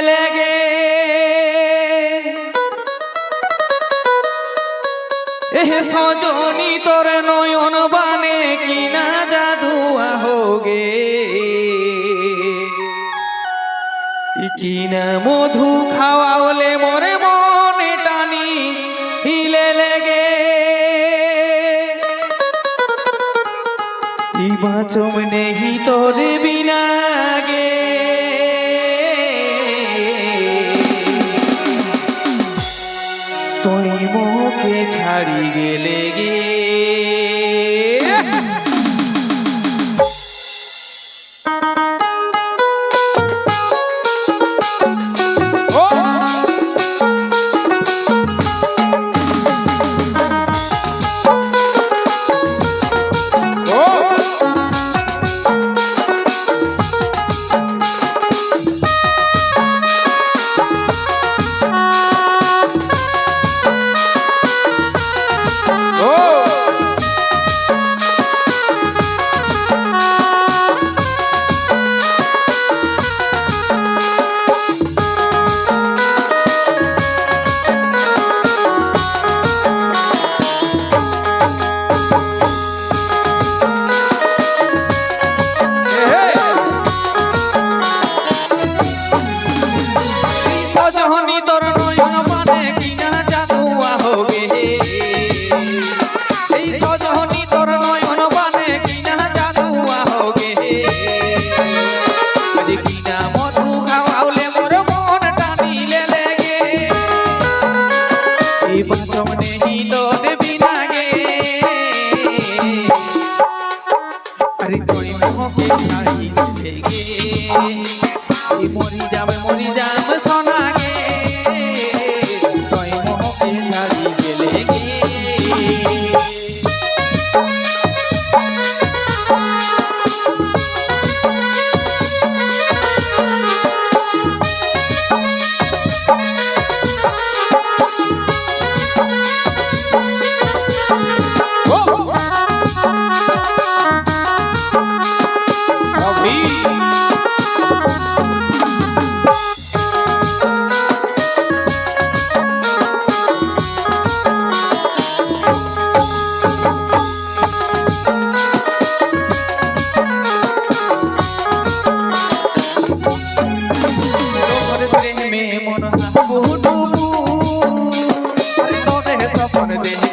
লেগে। এহ সজনি, তোর নয়ন বানে কিনা জাদুয়া হোগে। কিনা মধু খাওয়াওলে মরে মনে টানি, হিলে লেগে। বাঁচম নেহি তোর বিনা গে ছাড়ি এই বাঁচম নেহি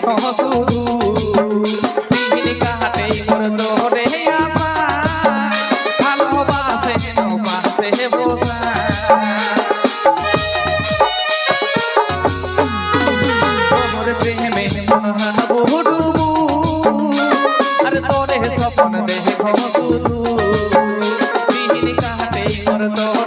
শুধু দিন কাটে মোর তোরে আশা ভালোবাসে নবাসে বসা তোর প্রেমে মন হাবু ডুবু আরে তোরে সপন দেহ শুধু দিন কাটে মোর তোরে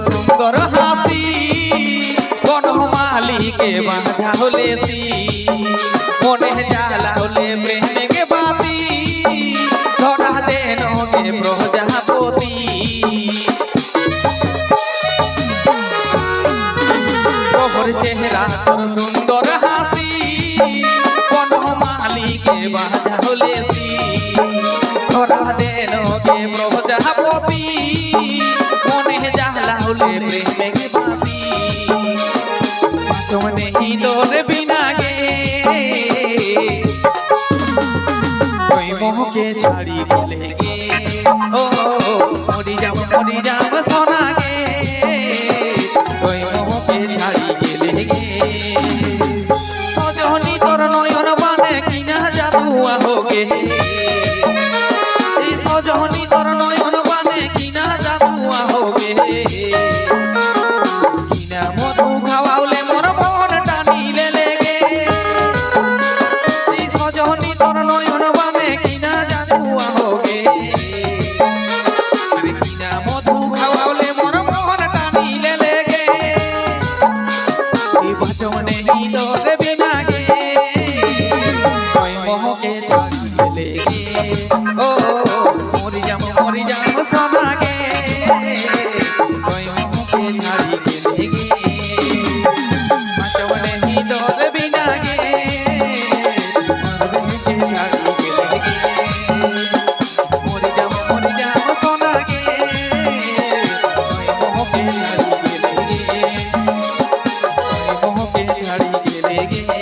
সুন্দর হাসি বনমালিকে বাঁধা হলেছি মনে জ্বালা হলে প্রেমকে বাতি, ধরা দেন প্রজাপতি। তোর চেহারা তোর সুন্দর হাসি বনমালিকে বাঁধা হলেছি ধরা দেন কে প্রজাপতি। মনে বলে প্রেমে ভাবি। বাঁচনে হি তোর বিনা গে। ওই মোহকে ছাড়ি বলে গে ও, মরি যাব, মরি যা yeah.